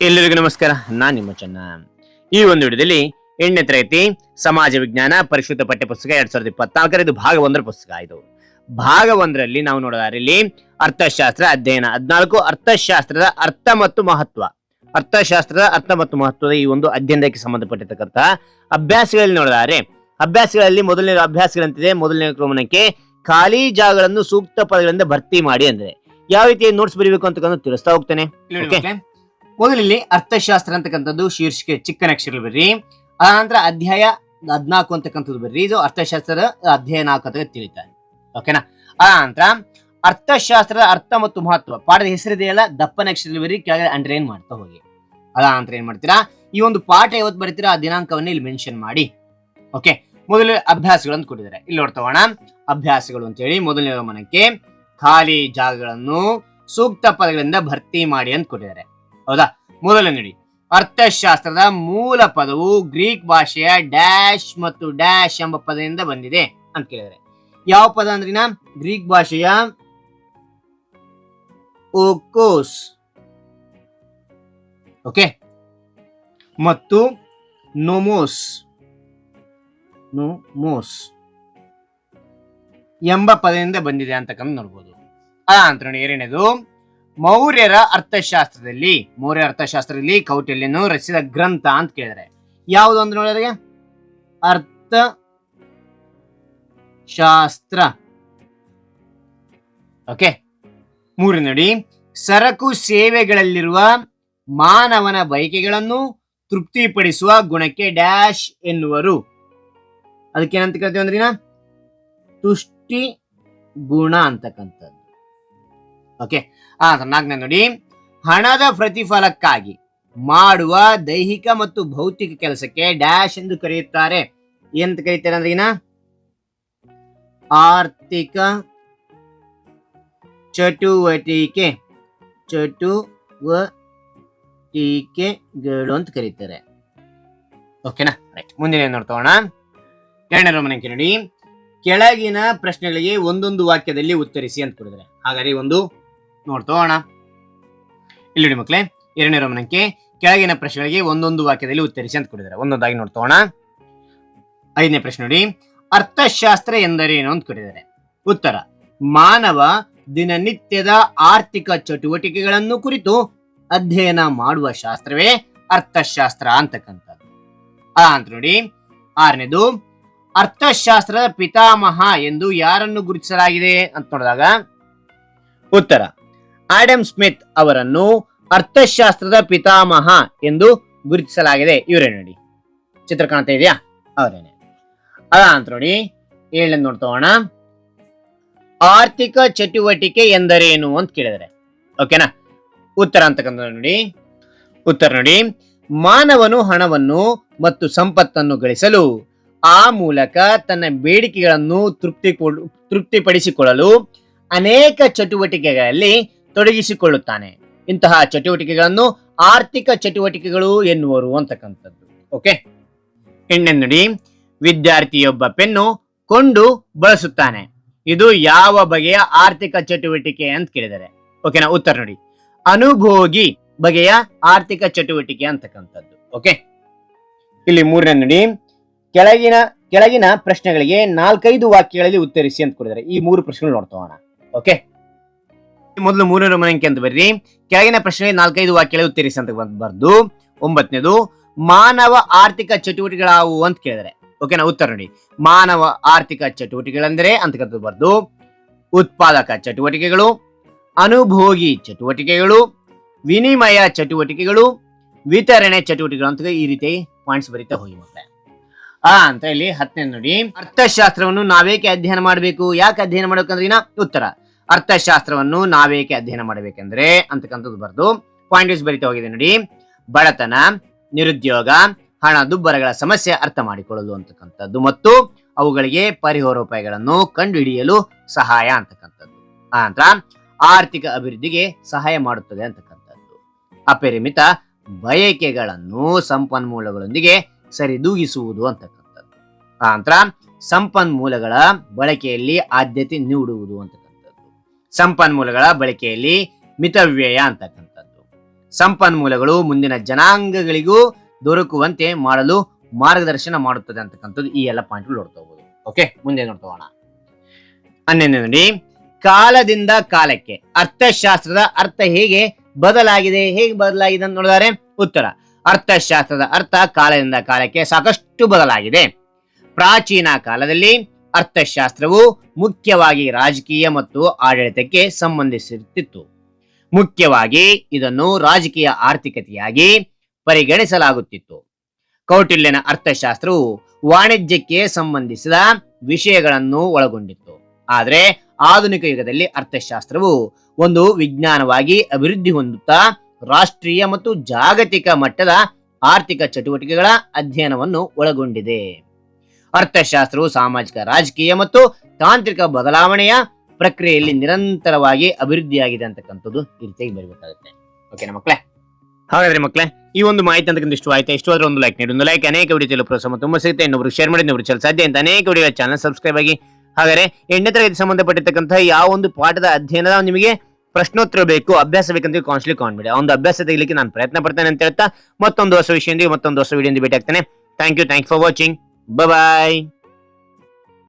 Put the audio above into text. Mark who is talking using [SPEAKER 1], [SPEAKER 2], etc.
[SPEAKER 1] ಎಲ್ಲರಿಗೂ ನಮಸ್ಕಾರ ನಾನು ನಿಮ್ಮ ಚೆನ್ನ. ಈ ಒಂದು ವಿಡಿಯೋದಲ್ಲಿ ಎಂಟನೇ ತರಗತಿ ಸಮಾಜ ವಿಜ್ಞಾನ ಪರಿಷ್ಕೃತ ಪಠ್ಯಪುಸ್ತಕ ಎರಡ್ ಸಾವಿರದ ಇಪ್ಪತ್ನಾಲ್ಕರ ಇದು ಭಾಗ ಒಂದರ ಪುಸ್ತಕ ಇದು. ಭಾಗ ಒಂದರಲ್ಲಿ ನಾವು ನೋಡೋದಾದ್ರೆ ಇಲ್ಲಿ ಅರ್ಥಶಾಸ್ತ್ರ ಅಧ್ಯಯನ ಹದಿನಾಲ್ಕು ಅರ್ಥಶಾಸ್ತ್ರದ ಅರ್ಥ ಮತ್ತು ಮಹತ್ವ. ಅರ್ಥಶಾಸ್ತ್ರದ ಅರ್ಥ ಮತ್ತು ಮಹತ್ವದ ಈ ಒಂದು ಅಧ್ಯಯನಕ್ಕೆ ಸಂಬಂಧಪಟ್ಟಿರ್ತಕ್ಕಂತಹ ಅಭ್ಯಾಸಗಳಲ್ಲಿ ನೋಡಿದರೆ ಅಭ್ಯಾಸಗಳಲ್ಲಿ ಮೊದಲನೇ ಅಭ್ಯಾಸಗಳಂತಿದೆ ಮೊದಲನೇ ಕ್ರಮಣಕ್ಕೆ ಖಾಲಿ ಜಾಗಗಳನ್ನು ಸೂಕ್ತ ಪದಗಳಿಂದ ಭರ್ತಿ ಮಾಡಿ ಅಂದ್ರೆ ಯಾವ ರೀತಿ ನೋಟ್ಸ್ ಬರೀಬೇಕು ಅಂತ ತಿಳಿಸ್ತಾ ಹೋಗ್ತೇನೆ. ಮೊದಲಿಲ್ಲಿ ಅರ್ಥಶಾಸ್ತ್ರ ಅಂತಕ್ಕಂಥದ್ದು ಶೀರ್ಷಿಕೆ ಚಿಕ್ಕನ ಅಕ್ಷರ ಬರ್ರಿ. ಆನಂತರ ನಂತರ ಅಧ್ಯಾಯ ಹದ್ನಾಲ್ಕು ಅಂತಕ್ಕಂಥದ್ದು ಬರ್ರಿ. ಇದು ಅರ್ಥಶಾಸ್ತ್ರದ ಅಧ್ಯಾಯ ನಾಲ್ಕು ಅಂತ ತಿಳಿತಾರೆ. ಓಕೆನಾ ಆನಂತರ ನಂತರ ಅರ್ಥಶಾಸ್ತ್ರದ ಅರ್ಥ ಮತ್ತು ಮಹತ್ವ. ಪಾಠದ ಹೆಸರಿದೆಯಲ್ಲ ದಪ್ಪನ ಅಕ್ಷರದಲ್ಲಿ ಬರ್ರಿ. ಕೆಳಗಡೆ ಅಂಡರ್ಲೈನ್ ಮಾಡ್ತಾ ಹೋಗಿ. ಅದ ನಂತರ ಏನ್ ಮಾಡ್ತೀರಾ? ಈ ಒಂದು ಪಾಠ ಯಾವತ್ತು ಬರ್ತೀರಾ? ಆ ದಿನಾಂಕವನ್ನು ಇಲ್ಲಿ ಮೆನ್ಷನ್ ಮಾಡಿ. ಓಕೆ ಮೊದಲು ಅಭ್ಯಾಸಗಳು ಅಂತ ಕೊಟ್ಟಿದ್ದಾರೆ. ಇಲ್ಲಿ ನೋಡ್ತೋಣ ಅಭ್ಯಾಸಗಳು ಅಂತೇಳಿ ಮೊದಲನೇ ಗಮನಕ್ಕೆ ಖಾಲಿ ಜಾಗಗಳನ್ನು ಸೂಕ್ತ ಪದಗಳಿಂದ ಭರ್ತಿ ಮಾಡಿ ಅಂತ ಕೊಟ್ಟಿದ್ದಾರೆ. ಹೌದಾ? ಮೊದಲ ನೋಡಿ. ಅರ್ಥಶಾಸ್ತ್ರದ ಮೂಲ ಪದವು ಗ್ರೀಕ್ ಭಾಷೆಯ ಡ್ಯಾಶ್ ಮತ್ತು ಡ್ಯಾಶ್ ಎಂಬ ಪದದಿಂದ ಬಂದಿದೆ ಅಂತ ಕೇಳಿದರೆ. ಯಾವ ಪದ ಅಂದ್ರಿನ ಗ್ರೀಕ್ ಭಾಷೆಯ ಓಕೋಸ್. ಓಕೆ? ಮತ್ತು ನೋಮೋಸ್. ನೋಮೋಸ್ ಎಂಬ ಪದದಿಂದ ಬಂದಿದೆ ಅಂತಕ್ಕಂಥ ನೋಡ್ಬೋದು. ಆ ಅಂತ ನೋಡಿ ಎರಡನೇದು ಮೌರ್ಯರ ಅರ್ಥಶಾಸ್ತ್ರದಲ್ಲಿ ಮೌರ್ಯ ಅರ್ಥಶಾಸ್ತ್ರದಲ್ಲಿ ಕೌಟಿಲ್ಯನು ರಚಿಸಿದ ಗ್ರಂಥ ಅಂತ ಕೇಳಿದ್ರೆ, ಯಾವುದು ಅಂತ ನೋಡಿದ್ರೆ ಅರ್ಥ ಶಾಸ್ತ್ರ ಓಕೆ ಮೂರು ನೋಡಿ. ಸರಕು ಸೇವೆಗಳಲ್ಲಿರುವ ಮಾನವನ ಬಯಕೆಗಳನ್ನು ತೃಪ್ತಿಪಡಿಸುವ ಗುಣಕ್ಕೆ ಡ್ಯಾಶ್ ಎನ್ನುವರು. ಅದಕ್ಕೇನಂತ ಕರಿತೀವಿ ಅಂದ್ರಿನ? ತುಷ್ಟಿ ಗುಣ ಅಂತಕ್ಕಂಥದ್ದು. ಓಕೆ ಆ ನಾಲ್ಕನೇ ನೋಡಿ, ಹಣದ ಪ್ರತಿಫಲಕ್ಕಾಗಿ ಮಾಡುವ ದೈಹಿಕ ಮತ್ತು ಭೌತಿಕ ಕೆಲಸಕ್ಕೆ ಡ್ಯಾಶ್ ಎಂದು ಕರೆಯುತ್ತಾರೆ. ಏನಂತ ಕರೀತಾರೆ ಅಂದ್ರೆ ಏನ ಆರ್ಥಿಕ ಚಟುವಟಿಕೆ, ಚಟುವಟಿಕೆಗಳು ಅಂತ ಕರೀತಾರೆ. ಓಕೆನಾ ರೈಟ್ ಮುಂದಿನ ಏನ್ ನೋಡ್ತೋಣ ಎರಡನೇ ಮನೆಗೆ ನೋಡಿ, ಕೆಳಗಿನ ಪ್ರಶ್ನೆಗಳಿಗೆ ಒಂದೊಂದು ವಾಕ್ಯದಲ್ಲಿ ಉತ್ತರಿಸಿ ಅಂತ ಕೊಡಿದ್ರೆ ಹಾಗಾದ್ರೆ ಒಂದು ನೋಡ್ತೋಣ ಇಲ್ಲಿ ನೋಡಿ ಮಕ್ಕಳೇ ಎರಡನೇ ರೋಮನಕ್ಕೆ ಕೆಳಗಿನ ಪ್ರಶ್ನೆಗಳಿಗೆ ಒಂದೊಂದು ವಾಕ್ಯದಲ್ಲಿ ಉತ್ತರಿಸಿ ಅಂತ ಕೊಟ್ಟಿದ್ದಾರೆ. ಒಂದೊಂದಾಗಿ ನೋಡ್ತೋಣ ಐದನೇ ಪ್ರಶ್ನೆ ನೋಡಿ, ಅರ್ಥಶಾಸ್ತ್ರ ಎಂದರೇನು ಅಂತ ಕೊಟ್ಟಿದ್ದಾರೆ. ಉತ್ತರ, ಮಾನವ ದಿನನಿತ್ಯದ ಆರ್ಥಿಕ ಚಟುವಟಿಕೆಗಳನ್ನು ಕುರಿತು ಅಧ್ಯಯನ ಮಾಡುವ ಶಾಸ್ತ್ರವೇ ಅರ್ಥಶಾಸ್ತ್ರ ಅಂತಕ್ಕಂಥದ್ದು. ಆ ಅಂತ ನೋಡಿ, ಆರನೇದು, ಅರ್ಥಶಾಸ್ತ್ರದ ಪಿತಾಮಹ ಎಂದು ಯಾರನ್ನು ಗುರುತಿಸಲಾಗಿದೆ ಅಂತ ನೋಡಿದಾಗ, ಉತ್ತರ ಆಡಮ್ ಸ್ಮಿತ್ ಅವರನ್ನು ಅರ್ಥಶಾಸ್ತ್ರದ ಪಿತಾಮಹ ಎಂದು ಗುರುತಿಸಲಾಗಿದೆ. ಇವರೇ ನೋಡಿ? ಚಿತ್ರ ಕಾಣ್ತಾ ಇದೆಯಾ? ಅವರೇನೆ ಅದ ಅಂತ ನೋಡಿ ಏಳನೇ ನೋಡ್ತೋಣ ಆರ್ಥಿಕ ಚಟುವಟಿಕೆ ಎಂದರೇನು ಅಂತ ಕೇಳಿದರೆ. ಓಕೆನಾ ಉತ್ತರ ಅಂತಕ್ಕಂಥ ನೋಡಿ. ಉತ್ತರ ನೋಡಿ. ಮಾನವನು ಹಣವನ್ನು ಮತ್ತು ಸಂಪತ್ತನ್ನು ಗಳಿಸಲು ಆ ಮೂಲಕ ತನ್ನ ಬೇಡಿಕೆಗಳನ್ನು ತೃಪ್ತಿ ತೃಪ್ತಿಪಡಿಸಿಕೊಳ್ಳಲು ಅನೇಕ ಚಟುವಟಿಕೆಗಳಲ್ಲಿ ತೊಡಗಿಸಿಕೊಳ್ಳುತ್ತಾನೆ. ಇಂತಹ ಚಟುವಟಿಕೆಗಳನ್ನು ಆರ್ಥಿಕ ಚಟುವಟಿಕೆಗಳು ಎನ್ನುವರು ಅಂತಕ್ಕಂಥದ್ದು. ಓಕೆ? ಹೆಣ್ಣೆನ್ನುಡಿ ನೋಡಿ ವಿದ್ಯಾರ್ಥಿಯೊಬ್ಬ ಪೆನ್ನು ಕೊಂಡು ಬಳಸುತ್ತಾನೆ. ಇದು ಯಾವ ಬಗೆಯ ಆರ್ಥಿಕ ಚಟುವಟಿಕೆ ಅಂತ ಕೇಳಿದರೆ. ಓಕೆನಾ ಉತ್ತರ ನೋಡಿ. ಅನುಭೋಗಿ ಬಗೆಯ ಆರ್ಥಿಕ ಚಟುವಟಿಕೆ ಅಂತಕ್ಕಂಥದ್ದು. ಓಕೆ? ಇಲ್ಲಿ ಮೂರನೇ ನೋಡಿ ಕೆಳಗಿನ ಕೆಳಗಿನ ಪ್ರಶ್ನೆಗಳಿಗೆ ನಾಲ್ಕೈದು ವಾಕ್ಯಗಳಲ್ಲಿ ಉತ್ತರಿಸಿ ಅಂತ ಕೊಡಿದ್ದಾರೆ. ಈ ಮೂರು ಪ್ರಶ್ನೆಗಳು ನೋಡ್ತೋಣ ಓಕೆ? ಮೊದಲು ಮೂರನೇ ಮನಂಕೆ ಅಂತ ಬರ್ರಿ ಕೆಳಗಿನ ಪ್ರಶ್ನೆ ನಾಲ್ಕೈದು ವಾಕ್ಯಗಳಲ್ಲಿ ಉತ್ತರಿಸಿ ಅಂತ ಬರ್ದು. ಒಂಬತ್ತನೇದು, ಮಾನವ ಆರ್ಥಿಕ ಚಟುವಟಿಕೆಗಳಾವು ಅಂತ ಕೇಳಿದರೆ. ಓಕೆನಾ ಉತ್ತರ ನೋಡಿ. ಮಾನವ ಆರ್ಥಿಕ ಚಟುವಟಿಕೆಗಳೆಂದರೆ ಅಂತಕ್ಕಂಥದ್ದು ಬರ್ದು. ಉತ್ಪಾದಕ ಚಟುವಟಿಕೆಗಳು, ಅನುಭೋಗಿ ಚಟುವಟಿಕೆಗಳು, ವಿನಿಮಯ ಚಟುವಟಿಕೆಗಳು, ವಿತರಣೆ ಚಟುವಟಿಕೆಗಳು ಅಂತ ಈ ರೀತಿ ಪಾಯಿಂಟ್ಸ್ ಬರೀತಾ ಹೋಗಿ ಮತ್ತೆ. ಆ, ಅಂತ ಇಲ್ಲಿ ಹತ್ತನೇ ನೋಡಿ. ಅರ್ಥಶಾಸ್ತ್ರವನ್ನು ನಾವೇಕೆ ಅಧ್ಯಯನ ಮಾಡಬೇಕು? ಯಾಕೆ ಅಧ್ಯಯನ ಮಾಡಬೇಕಂದ್ರೆ ಉತ್ತರ. ಅರ್ಥಶಾಸ್ತ್ರವನ್ನು ನಾವೇಕೆ ಅಧ್ಯಯನ ಮಾಡಬೇಕೆಂದ್ರೆ ಅಂತಕ್ಕಂಥದ್ದು ಬರ್ದು ಪಾಯಿಂಟ್ ವೈಸ್ ಬರಿತಾ ಹೋಗಿದೆ ನೋಡಿ. ಬಡತನ, ನಿರುದ್ಯೋಗ, ಹಣ, ದುಬ್ಬರಗಳ ಸಮಸ್ಯೆ ಅರ್ಥ ಮಾಡಿಕೊಳ್ಳಲು ಅಂತಕ್ಕಂಥದ್ದು ಮತ್ತು ಅವುಗಳಿಗೆ ಪರಿಹಾರೋಪಾಯಗಳನ್ನು ಕಂಡುಹಿಡಿಯಲು ಸಹಾಯ ಅಂತಕ್ಕಂಥದ್ದು. ಆನಂತರ ಆರ್ಥಿಕ ಅಭಿವೃದ್ಧಿಗೆ ಸಹಾಯ ಮಾಡುತ್ತದೆ ಅಂತಕ್ಕಂಥದ್ದು. ಅಪರಿಮಿತ ಬಯಕೆಗಳನ್ನು ಸಂಪನ್ಮೂಲಗಳೊಂದಿಗೆ ಸರಿದೂಗಿಸುವುದು ಅಂತಕ್ಕಂಥದ್ದು. ಆನಂತರ ನಂತರ ಸಂಪನ್ಮೂಲಗಳ ಬಳಕೆಯಲ್ಲಿ ಆದ್ಯತೆ ನೀಡುವುದು ಅಂತಕ್ಕಂಥದ್ದು. ಸಂಪನ್ಮೂಲಗಳ ಬಳಕೆಯಲ್ಲಿ ಮಿತವ್ಯಯ ಅಂತಕ್ಕಂಥದ್ದು. ಸಂಪನ್ಮೂಲಗಳು ಮುಂದಿನ ಜನಾಂಗಗಳಿಗೂ ದೊರಕುವಂತೆ ಮಾಡಲು ಮಾರ್ಗದರ್ಶನ ಮಾಡುತ್ತದೆ ಅಂತಕ್ಕಂಥದ್ದು ಈ ಎಲ್ಲ ಪಾಯಿಂಟ್ಗಳು ನೋಡ್ತಾ ಹೋಗೋದು ಓಕೆ ಮುಂದೆ ನೋಡ್ತಾ ಹೋಗೋಣ. ನೋಡಿ, ಕಾಲದಿಂದ ಕಾಲಕ್ಕೆ ಅರ್ಥಶಾಸ್ತ್ರದ ಅರ್ಥ ಹೇಗೆ ಬದಲಾಗಿದೆ ಹೇಗೆ ಬದಲಾಗಿದೆ ಅಂತ ನೋಡಿದರೆ ಉತ್ತರ, ಅರ್ಥಶಾಸ್ತ್ರದ ಅರ್ಥ ಕಾಲದಿಂದ ಕಾಲಕ್ಕೆ ಸಾಕಷ್ಟು ಬದಲಾಗಿದೆ. ಪ್ರಾಚೀನ ಕಾಲದಲ್ಲಿ ಅರ್ಥಶಾಸ್ತ್ರವು ಮುಖ್ಯವಾಗಿ ರಾಜಕೀಯ ಮತ್ತು ಆಡಳಿತಕ್ಕೆ ಸಂಬಂಧಿಸಿರುತ್ತಿತ್ತು. ಮುಖ್ಯವಾಗಿ ಇದನ್ನು ರಾಜಕೀಯ ಆರ್ಥಿಕತೆಯಾಗಿ ಪರಿಗಣಿಸಲಾಗುತ್ತಿತ್ತು. ಕೌಟಿಲ್ಯನ ಅರ್ಥಶಾಸ್ತ್ರವು ವಾಣಿಜ್ಯಕ್ಕೆ ಸಂಬಂಧಿಸಿದ ವಿಷಯಗಳನ್ನು ಒಳಗೊಂಡಿತ್ತು. ಆದರೆ ಆಧುನಿಕ ಯುಗದಲ್ಲಿ ಅರ್ಥಶಾಸ್ತ್ರವು ಒಂದು ವಿಜ್ಞಾನವಾಗಿ ಅಭಿವೃದ್ಧಿ ಹೊಂದುತ್ತಾ ರಾಷ್ಟ್ರೀಯ ಮತ್ತು ಜಾಗತಿಕ ಮಟ್ಟದ ಆರ್ಥಿಕ ಚಟುವಟಿಕೆಗಳ ಅಧ್ಯಯನವನ್ನು ಒಳಗೊಂಡಿದೆ. ಅರ್ಥಶಾಸ್ತ್ರವು ಸಾಮಾಜಿಕ ರಾಜಕೀಯ ಮತ್ತು ತಾಂತ್ರಿಕ ಬದಲಾವಣೆಯ ಪ್ರಕ್ರಿಯೆಯಲ್ಲಿ ನಿರಂತರವಾಗಿ ಅಭಿವೃದ್ಧಿಯಾಗಿದೆ ಅಂತಕ್ಕಂಥದ್ದು ಈ ರೀತಿಯಾಗಿ ಬರಬೇಕಾಗುತ್ತೆ. ಓಕೆನಾ ಮಕ್ಕಳೇ. ಹಾಗಾದ್ರೆ ಮಕ್ಕಳೇ, ಈ ಒಂದು ಮಾಹಿತಿ ಅಂತಕ್ಕಂಥ ಇಷ್ಟ ಆಯ್ತಾ? ಇಷ್ಟ ಆದ್ರೆ ಒಂದು ಲೈಕ್ ನೀಡಿ, ಒಂದು ಲೈಕ್ ಅನೇಕ ವಿಡಿಯೋ ಪ್ರೋತ್ಸಾಹ ತುಂಬ ಸಿಗುತ್ತೆ. ಇನ್ನೊಬ್ರು ಶೇರ್ ಮಾಡಿ, ಇನ್ನೊಬ್ರು ಚಲ ಸಾಧ್ಯ ಅಂತ ಅನೇಕ ವಿಡಿಯೋ ಚಾನಲ್ ಸಬ್ಸ್ಕ್ರೈಬ್ ಆಗಿ. ಹಾಗಾದ್ರೆ, ಎಂಟನೇ ತರಗತಿ ಸಂಬಂಧಪಟ್ಟಿರ್ತಕ್ಕಂತಹ ಯಾವ ಒಂದು ಪಾಠದ ಅಧ್ಯಯನದ ನಿಮಗೆ ಪ್ರಶ್ನೋತ್ತರ ಬೇಕು, ಅಭ್ಯಾಸ ಬೇಕಂತ ಕಾನ್ಸ್ಲಿ ಕಾಣ್ಬೇಡಿ ಆ ಒಂದು ಅಭ್ಯಾಸ ತೆಗಿಲಿಕ್ಕೆ ನಾನು ಪ್ರಯತ್ನ ಪಡ್ತೇನೆ ಅಂತ ಹೇಳ್ತಾ ಮತ್ತೊಂದು ಹೊಸ ವಿಷಯದಿಂದ ಮತ್ತೊಂದು ಹೊಸ ವಿಡಿಯೋದಿಂದ ಭೇಟಿ ಆಗ್ತೇನೆ thank you thank for watching Bye-bye.